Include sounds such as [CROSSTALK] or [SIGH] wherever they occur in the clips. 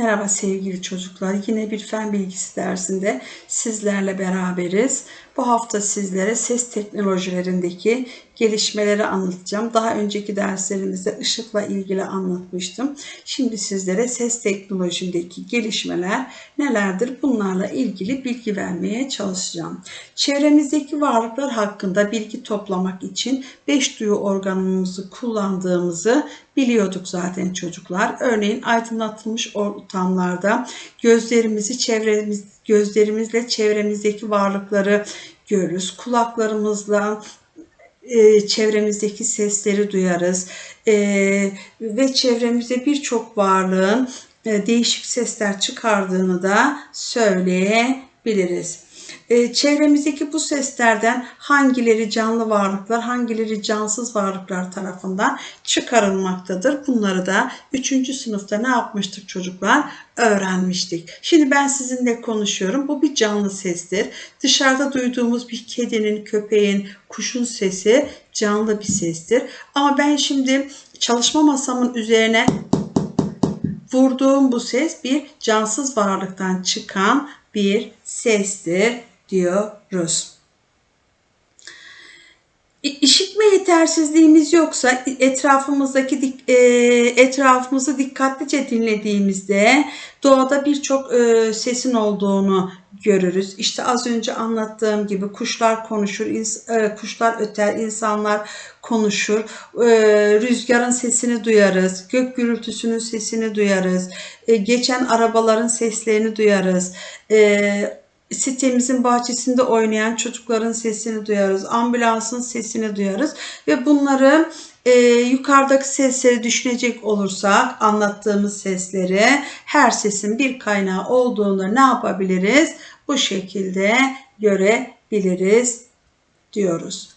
Merhaba sevgili çocuklar. Yine bir fen bilgisi dersinde sizlerle beraberiz. Bu hafta sizlere ses teknolojilerindeki gelişmeleri anlatacağım. Daha önceki derslerimizde ışıkla ilgili anlatmıştım. Şimdi sizlere ses teknolojisindeki gelişmeler nelerdir? Bunlarla ilgili bilgi vermeye çalışacağım. Çevremizdeki varlıklar hakkında bilgi toplamak için beş duyu organımızı kullandığımızı biliyorduk zaten çocuklar. Örneğin aydınlatılmış ortamlarda gözlerimizi çevremiz gözlerimizle çevremizdeki varlıkları görürüz. Kulaklarımızla e, çevremizdeki sesleri duyarız E, ve çevremizde birçok varlığın e, değişik sesler çıkardığını da söyleyebiliriz. E, çevremizdeki bu seslerden hangileri canlı varlıklar, hangileri cansız varlıklar tarafından çıkarılmaktadır. Bunları da 3. sınıfta ne yapmıştık çocuklar? Öğrenmiştik. Şimdi ben sizinle konuşuyorum. Bu bir canlı sestir. Dışarıda duyduğumuz bir kedinin, köpeğin, kuşun sesi canlı bir sestir. Ama ben şimdi çalışma masamın üzerine vurduğum bu ses bir cansız varlıktan çıkan bir sestir diyoruz. İşitme yetersizliğimiz yoksa etrafımızdaki e, etrafımızı dikkatlice dinlediğimizde doğada birçok e, sesin olduğunu görürüz. İşte az önce anlattığım gibi kuşlar konuşur, e, kuşlar öter, insanlar konuşur. Rüzgarın sesini duyarız, gök gürültüsünün sesini duyarız, geçen arabaların seslerini duyarız sitemizin bahçesinde oynayan çocukların sesini duyarız. Ambulansın sesini duyarız. Ve bunları e, yukarıdaki sesleri düşünecek olursak anlattığımız sesleri her sesin bir kaynağı olduğunda ne yapabiliriz? Bu şekilde görebiliriz diyoruz.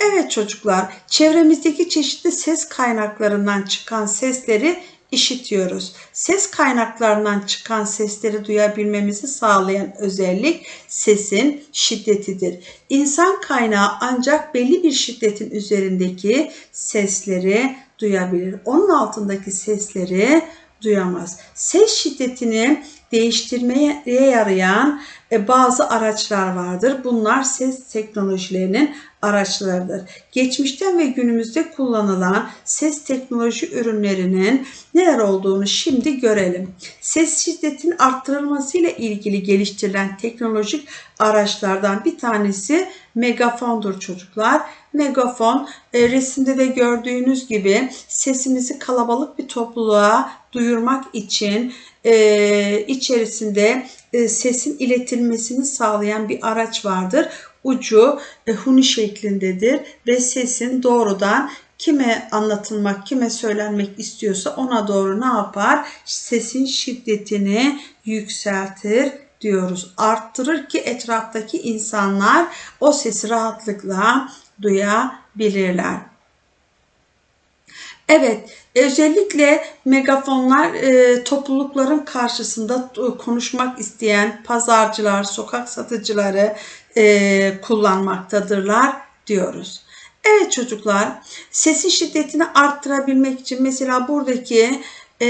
Evet çocuklar, çevremizdeki çeşitli ses kaynaklarından çıkan sesleri işitiyoruz. Ses kaynaklarından çıkan sesleri duyabilmemizi sağlayan özellik sesin şiddetidir. İnsan kaynağı ancak belli bir şiddetin üzerindeki sesleri duyabilir. Onun altındaki sesleri duyamaz. Ses şiddetini değiştirmeye yarayan e, bazı araçlar vardır. Bunlar ses teknolojilerinin araçlarıdır. Geçmişten ve günümüzde kullanılan ses teknoloji ürünlerinin neler olduğunu şimdi görelim. Ses şiddetinin arttırılmasıyla ilgili geliştirilen teknolojik araçlardan bir tanesi megafondur çocuklar. Megafon e, resimde de gördüğünüz gibi sesimizi kalabalık bir topluluğa duyurmak için e, içerisinde e, sesin iletilmesini sağlayan bir araç vardır. Ucu e, huni şeklindedir ve sesin doğrudan kime anlatılmak, kime söylenmek istiyorsa ona doğru ne yapar? Sesin şiddetini yükseltir diyoruz. Arttırır ki etraftaki insanlar o sesi rahatlıkla duyabilirler. Evet, özellikle megafonlar e, toplulukların karşısında e, konuşmak isteyen pazarcılar, sokak satıcıları e, kullanmaktadırlar diyoruz. Evet çocuklar, sesin şiddetini arttırabilmek için mesela buradaki e,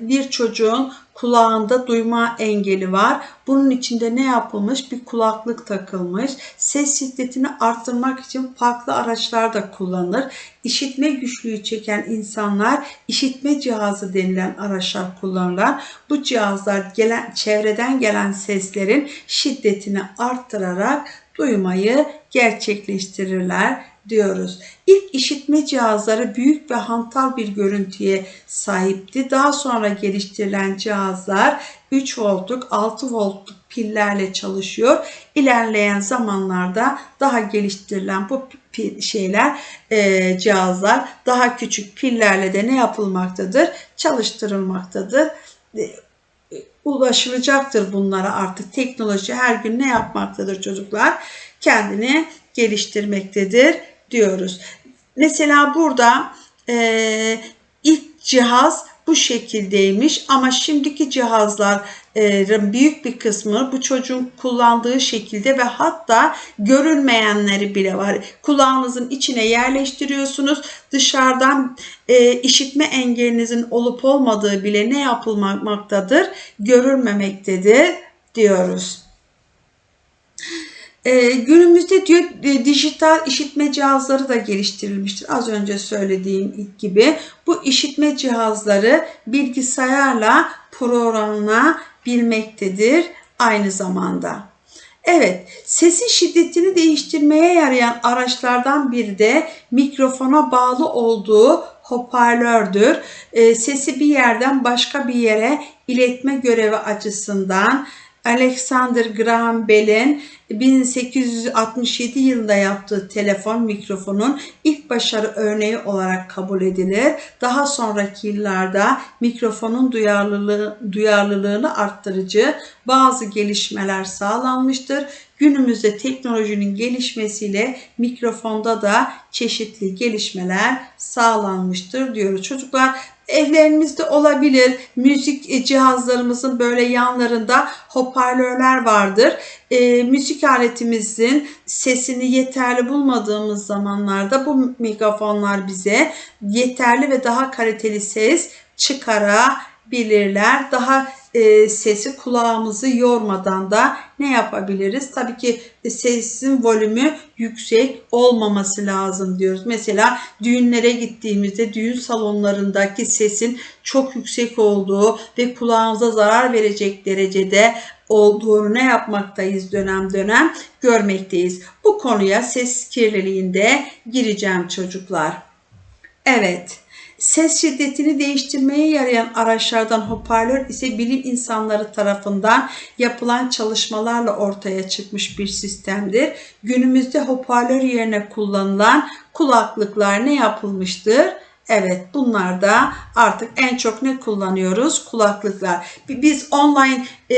bir çocuğun kulağında duyma engeli var. Bunun içinde ne yapılmış? Bir kulaklık takılmış. Ses şiddetini arttırmak için farklı araçlar da kullanılır. İşitme güçlüğü çeken insanlar işitme cihazı denilen araçlar kullanırlar. Bu cihazlar gelen çevreden gelen seslerin şiddetini arttırarak duymayı gerçekleştirirler diyoruz. İlk işitme cihazları büyük ve hantal bir görüntüye sahipti. Daha sonra geliştirilen cihazlar 3 voltluk, 6 voltluk pillerle çalışıyor. İlerleyen zamanlarda daha geliştirilen bu şeyler, e, cihazlar daha küçük pillerle de ne yapılmaktadır? Çalıştırılmaktadır. E, ulaşılacaktır bunlara artık. Teknoloji her gün ne yapmaktadır çocuklar? Kendini geliştirmektedir diyoruz. Mesela burada e, ilk cihaz bu şekildeymiş ama şimdiki cihazların büyük bir kısmı bu çocuğun kullandığı şekilde ve hatta görülmeyenleri bile var. Kulağınızın içine yerleştiriyorsunuz. Dışarıdan e, işitme engelinizin olup olmadığı bile ne yapılmaktadır? Görülmemektedir diyoruz. Ee, günümüzde diyor e, dijital işitme cihazları da geliştirilmiştir. Az önce söylediğim gibi bu işitme cihazları bilgisayarla programlanabilmektedir aynı zamanda. Evet, sesin şiddetini değiştirmeye yarayan araçlardan biri de mikrofona bağlı olduğu hoparlördür. E, sesi bir yerden başka bir yere iletme görevi açısından Alexander Graham Bell'in 1867 yılında yaptığı telefon mikrofonun ilk başarı örneği olarak kabul edilir. Daha sonraki yıllarda mikrofonun duyarlılığı, duyarlılığını arttırıcı bazı gelişmeler sağlanmıştır. Günümüzde teknolojinin gelişmesiyle mikrofonda da çeşitli gelişmeler sağlanmıştır diyoruz. Çocuklar evlerimizde olabilir. Müzik cihazlarımızın böyle yanlarında hoparlörler vardır. E, müzik aletimizin sesini yeterli bulmadığımız zamanlarda bu mikrofonlar bize yeterli ve daha kaliteli ses çıkarabilirler. Daha e, sesi kulağımızı yormadan da ne yapabiliriz? Tabii ki sesin volümü yüksek olmaması lazım diyoruz. Mesela düğünlere gittiğimizde düğün salonlarındaki sesin çok yüksek olduğu ve kulağımıza zarar verecek derecede olduğunu ne yapmaktayız dönem dönem görmekteyiz. Bu konuya ses kirliliğinde gireceğim çocuklar. Evet. Ses şiddetini değiştirmeye yarayan araçlardan hoparlör ise bilim insanları tarafından yapılan çalışmalarla ortaya çıkmış bir sistemdir. Günümüzde hoparlör yerine kullanılan kulaklıklar ne yapılmıştır? Evet bunlar da artık en çok ne kullanıyoruz? Kulaklıklar. Biz online e,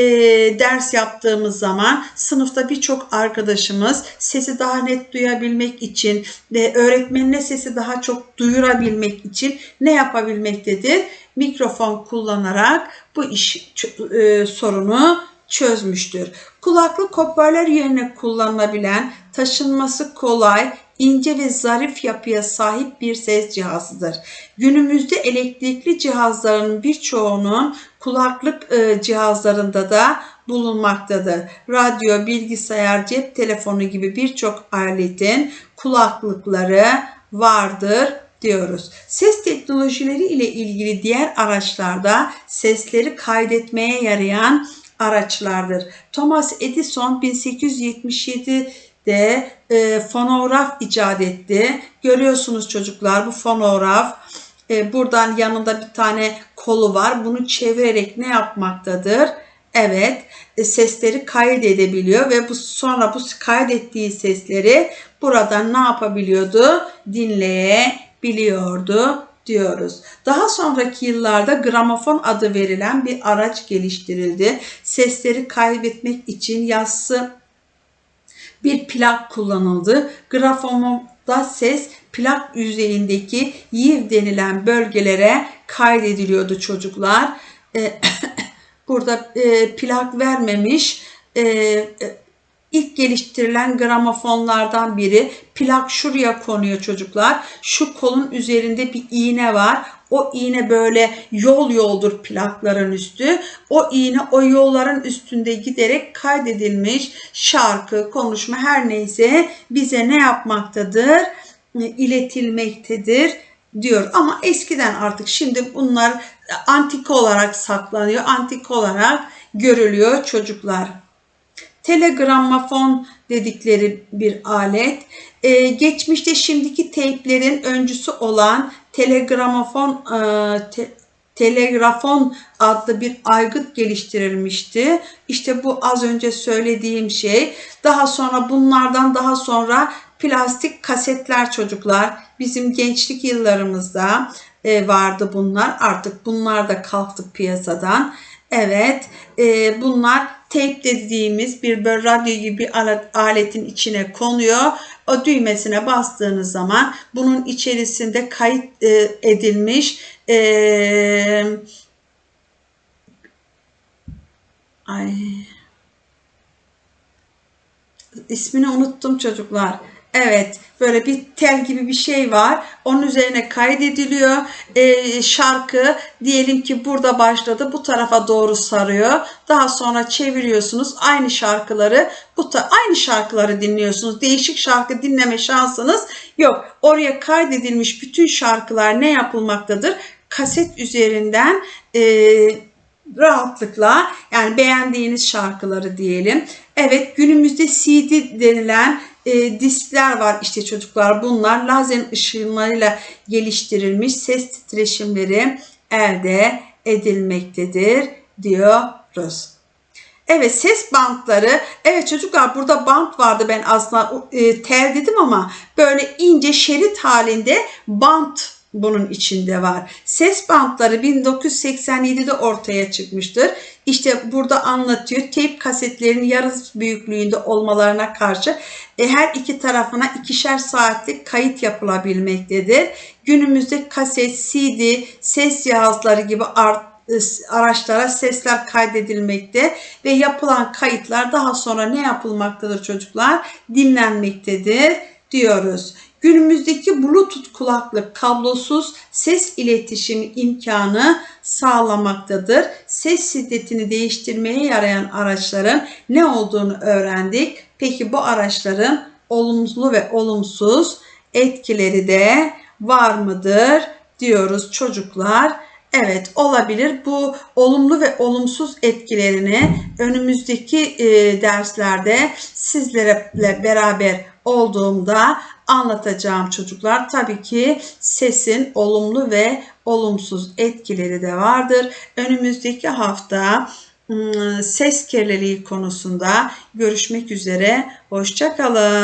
ders yaptığımız zaman sınıfta birçok arkadaşımız sesi daha net duyabilmek için ve öğretmenine sesi daha çok duyurabilmek için ne yapabilmektedir? Mikrofon kullanarak bu iş e, sorunu çözmüştür. Kulaklık hoparlör yerine kullanılabilen, taşınması kolay, ince ve zarif yapıya sahip bir ses cihazıdır. Günümüzde elektrikli cihazların birçoğunun kulaklık e, cihazlarında da bulunmaktadır. Radyo, bilgisayar, cep telefonu gibi birçok aletin kulaklıkları vardır diyoruz. Ses teknolojileri ile ilgili diğer araçlarda sesleri kaydetmeye yarayan araçlardır. Thomas Edison 1877 de e, fonograf icat etti. Görüyorsunuz çocuklar bu fonograf. E, buradan yanında bir tane kolu var. Bunu çevirerek ne yapmaktadır? Evet e, sesleri kaydedebiliyor ve bu sonra bu kaydettiği sesleri buradan ne yapabiliyordu? Dinleyebiliyordu diyoruz. Daha sonraki yıllarda gramofon adı verilen bir araç geliştirildi. Sesleri kaybetmek için yassı bir plak kullanıldı. Grafomonda ses plak yüzeyindeki yiv denilen bölgelere kaydediliyordu çocuklar. E, [COUGHS] burada e, plak vermemiş e, ilk geliştirilen gramofonlardan biri. Plak şuraya konuyor çocuklar. Şu kolun üzerinde bir iğne var. O iğne böyle yol yoldur plakların üstü. O iğne o yolların üstünde giderek kaydedilmiş şarkı, konuşma her neyse bize ne yapmaktadır? iletilmektedir diyor. Ama eskiden artık şimdi bunlar antik olarak saklanıyor. Antik olarak görülüyor çocuklar. Telegrammafon dedikleri bir alet. Ee, geçmişte şimdiki teyplerin öncüsü olan telegramofon e, te, telegrafon adlı bir aygıt geliştirilmişti. İşte bu az önce söylediğim şey. Daha sonra bunlardan daha sonra plastik kasetler çocuklar bizim gençlik yıllarımızda e, vardı bunlar. Artık bunlar da kalktı piyasadan. Evet e, bunlar tape dediğimiz bir böyle radyo gibi alet, aletin içine konuyor. O düğmesine bastığınız zaman bunun içerisinde kayıt e, edilmiş e, ay ismini unuttum çocuklar. Evet, böyle bir tel gibi bir şey var. Onun üzerine kaydediliyor. Ee, şarkı diyelim ki burada başladı, bu tarafa doğru sarıyor. Daha sonra çeviriyorsunuz. Aynı şarkıları, bu aynı şarkıları dinliyorsunuz. Değişik şarkı dinleme şansınız yok. Oraya kaydedilmiş bütün şarkılar ne yapılmaktadır? Kaset üzerinden e, rahatlıkla yani beğendiğiniz şarkıları diyelim. Evet günümüzde CD denilen e, diskler var işte çocuklar bunlar lazer ışınlarıyla geliştirilmiş ses titreşimleri elde edilmektedir diyoruz. Evet ses bantları. Evet çocuklar burada bant vardı ben aslında e, tel dedim ama böyle ince şerit halinde bant bunun içinde var. Ses bantları 1987'de ortaya çıkmıştır. İşte burada anlatıyor. Tape kasetlerin yarısı büyüklüğünde olmalarına karşı e, her iki tarafına ikişer saatlik kayıt yapılabilmektedir. Günümüzde kaset, CD, ses cihazları gibi art araçlara sesler kaydedilmekte ve yapılan kayıtlar daha sonra ne yapılmaktadır çocuklar? Dinlenmektedir diyoruz. Günümüzdeki Bluetooth kulaklık kablosuz ses iletişimi imkanı sağlamaktadır. Ses şiddetini değiştirmeye yarayan araçların ne olduğunu öğrendik. Peki bu araçların olumlu ve olumsuz etkileri de var mıdır diyoruz çocuklar. Evet olabilir. Bu olumlu ve olumsuz etkilerini önümüzdeki e, derslerde sizlere beraber olduğumda anlatacağım çocuklar. Tabii ki sesin olumlu ve olumsuz etkileri de vardır. Önümüzdeki hafta ses kirliliği konusunda görüşmek üzere. Hoşçakalın.